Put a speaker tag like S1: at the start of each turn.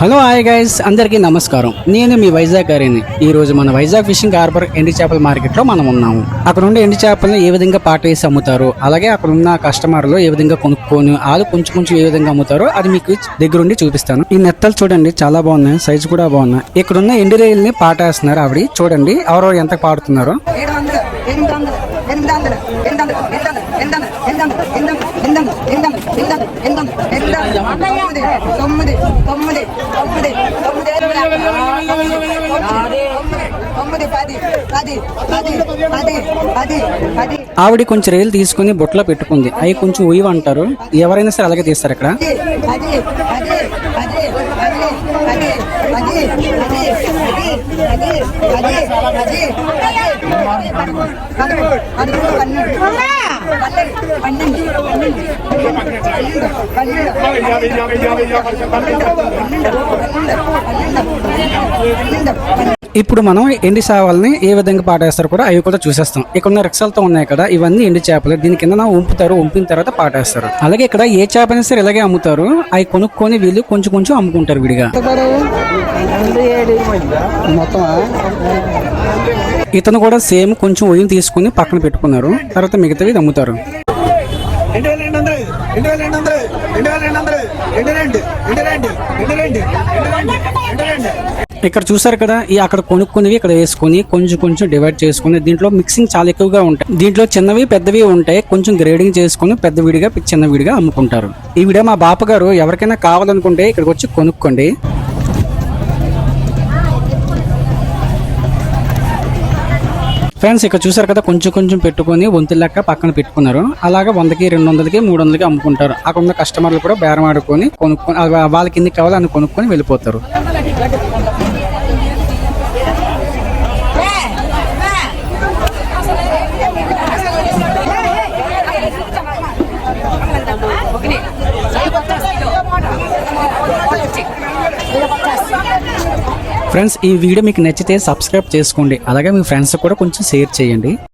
S1: Hello hi guys. అందరికీ నమస్కారం. నేను మీ వైజాగ్ గారిని ఈ రోజు మన వైజాగ్ ఫిషింగ్ హార్బర్ ఎండి చేపల మార్కెట్లో మనం ఉన్నాము. అక్కడ ఉండే ఎండి చేపలను ఏ విధంగా పాట వేసి అమ్ముతారు అలాగే అక్కడ ఉన్న కస్టమర్లు ఏ విధంగా కొనుక్కొని వాళ్ళు కొంచెం కొంచెం ఏ విధంగా అమ్ముతారో అది మీకు దగ్గరుండి చూపిస్తాను. ఈ నెత్తలు చూడండి చాలా బాగున్నాయి సైజు కూడా బాగున్నాయి. ఇక్కడ ఉన్న ఎండి రైల్ని పాట వేస్తున్నారు ఆవిడ. చూడండి ఎవరెవరు ఎంత పాడుతున్నారో.
S2: అది అది తొమ్మిది తొమ్మిది తొమ్మిది తొమ్మిది తొమ్మిది పది పది పది పది పది పది
S1: ఆవిడ కొంచెం రైలు తీసుకుని బొట్లో పెట్టుకుంది అవి కొంచెం ఉయ్యం అంటారు ఎవరైనా సరే అలాగే తీస్తారు ఇక్కడ
S2: అది
S1: ఇప్పుడు మనం ఎండి చేపల్ని ఏ విధంగా పాటేస్తారో కూడా అవి కూడా చూసేస్తాం. ఇక్కడ ఉన్న రిక్షాలతో ఉన్నాయి కదా ఇవన్నీ ఎండి చేపలు. దీని కింద ఉంపుతారు ఉంపిన తర్వాత పాటేస్తారు. అలాగే ఇక్కడ ఏ చేపైనా సరే ఇలాగే అమ్ముతారు. అవి కొనుక్కొని వీళ్ళు కొంచెం కొంచెం అమ్ముకుంటారు విడిగా. మొత్తం ఇతను కూడా సేమ్ కొంచెం ఉయ్యం తీసుకుని పక్కన పెట్టుకున్నారు. తర్వాత మిగతావి అమ్ముతారు. ఇక్కడ చూసారు కదా ఈ అక్కడ కొనుక్కునేవి ఇక్కడ వేసుకుని కొంచెం కొంచెం డివైడ్ చేసుకుని దీంట్లో మిక్సింగ్ చాలా ఎక్కువగా ఉంటాయి. దీంట్లో చిన్నవి పెద్దవి ఉంటాయి కొంచెం గ్రేడింగ్ చేసుకుని పెద్ద వీడిగా చిన్న వీడిగా అమ్ముకుంటారు. ఈ వీడియో మా బాపగారు ఎవరికైనా కావాలనుకుంటే ఇక్కడికి వచ్చి కొనుక్కోండి. ఫ్రెండ్స్ ఇక్కడ చూసారు కదా కొంచెం కొంచెం పెట్టుకొని వంతుల లెక్క పక్కన పెట్టుకున్నారు. అలాగా వందకి రెండు వందలకి మూడు వందలకి అమ్ముకుంటారు. అక్కడ ఉన్న కస్టమర్లు కూడా బేరం ఆడుకొని కొనుక్కొని వాళ్ళకి ఎన్ని కావాలో అని కొనుక్కొని వెళ్ళిపోతారు. ఫ్రెండ్స్ ఈ వీడియో మీకు నచ్చితే సబ్స్క్రైబ్ చేసుకోండి. అలాగే మీ ఫ్రెండ్స్ కూడా కొంచెం షేర్ చేయండి.